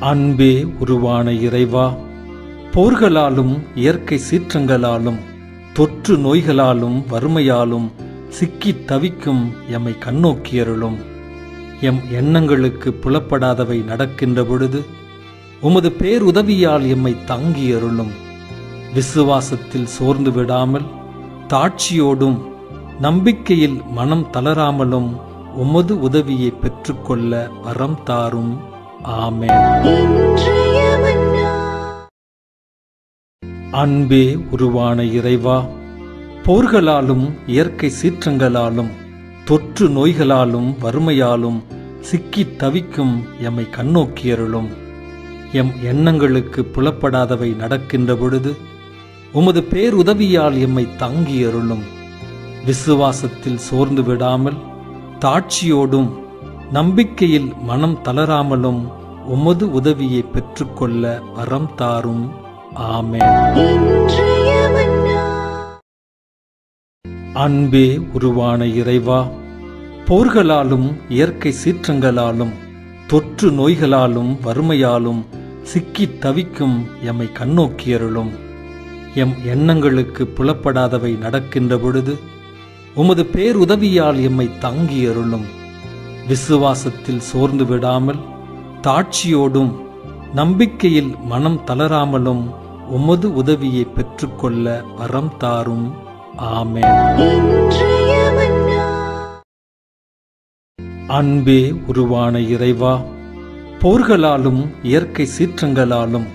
அன்பே உருவான இறைவா போர்களாலும் இயற்கை சீற்றங்களாலும் தொற்று நோய்களாலும் வறுமையாலும் சிக்கித் தவிக்கும் எம்மை கண்ணோக்கியருளும் எம் எண்ணங்களுக்கு புலப்படாதவை நடக்கின்ற பொழுது உமது பேருதவியால் எம்மை தாங்கியருளும் விசுவாசத்தில் சோர்ந்து விடாமல் தாட்சியோடும் நம்பிக்கையில் மனம் தளராமலும் உமது உதவியை பெற்றுக்கொள்ள வரம் தாரும். ஆமென். அன்பே உருவான இறைவா போர்களாலும் இயற்கை சீற்றங்களாலும் தொற்று நோய்களாலும் வறுமையாலும் சிக்கித் தவிக்கும் எம்மை கண்ணோக்கியருளும் எம் எண்ணங்களுக்கு புலப்படாதவை நடக்கின்ற பொழுது உமது பேருதவியால் எம்மை தாங்கியருளும் விசுவாசத்தில் சோர்ந்து விடாமல் தாட்சியோடும் நம்பிக்கையில் மனம் தளராமலும் உமது உதவியை பெற்றுக்கொள்ள வரம் தாரும். மன்னா. அன்பே உருவான இறைவா போர்களாலும் இயற்கை சீற்றங்களாலும் தொற்று நோய்களாலும் வறுமையாலும் சிக்கித் தவிக்கும் எம்மை கண்ணோக்கியருளும் எம் எண்ணங்களுக்கு புலப்படாதவை நடக்கின்ற பொழுது உமது பேருதவியால் எம்மை தாங்கியருளும் விசுவாசத்தில் சோர்ந்து விடாமல் தாட்சியோடும் நம்பிக்கையில் மனம் தளராமலும் உமது உதவியை பெற்றுக்கொள்ள வரம் தாரும். ஆமென். அன்பே உருவான இறைவா போர்களாலும் இயற்கை சீற்றங்களாலும்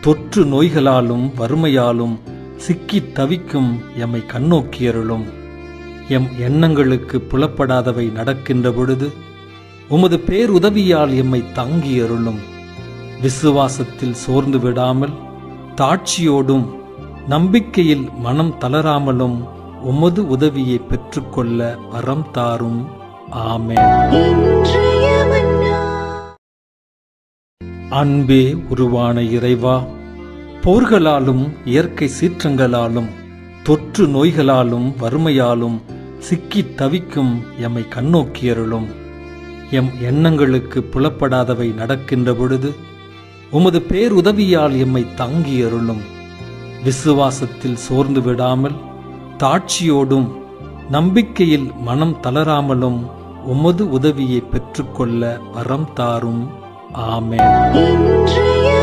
தொற்று நோய்களாலும் வறுமையாலும் சிக்கித் தவிக்கும் எம்மை கண்ணோக்கியருளும் எம் எண்ணங்களுக்கு புலப்படாதவை நடக்கின்ற பொழுது உமது பேருதவியால் எம்மை தாங்கியருளும். விசுவாசத்தில் சோர்ந்து விடாமல் தாட்சியோடும் நம்பிக்கையில் மனம் தளராமலும் உமது உதவியை பெற்றுக்கொள்ள வரம் தாரும். ஆமே அன்பே உருவான இறைவா போர்களாலும் இயற்கை சீற்றங்களாலும் தொற்று நோய்களாலும் வறுமையாலும் சிக்கித் தவிக்கும் எம்மை கண்ணோக்கியருளும். எம் எண்ணங்களுக்கு புலப்படாதவை நடக்கின்ற பொழுது உமது பேருதவியால் எம்மை தாங்கியருளும். விசுவாசத்தில் சோர்ந்து விடாமல் தாட்சியோடும் நம்பிக்கையில் மனம் தளராமலும் உமது உதவியை பெற்றுக்கொள்ள வரம் தாரும். ஆமென்.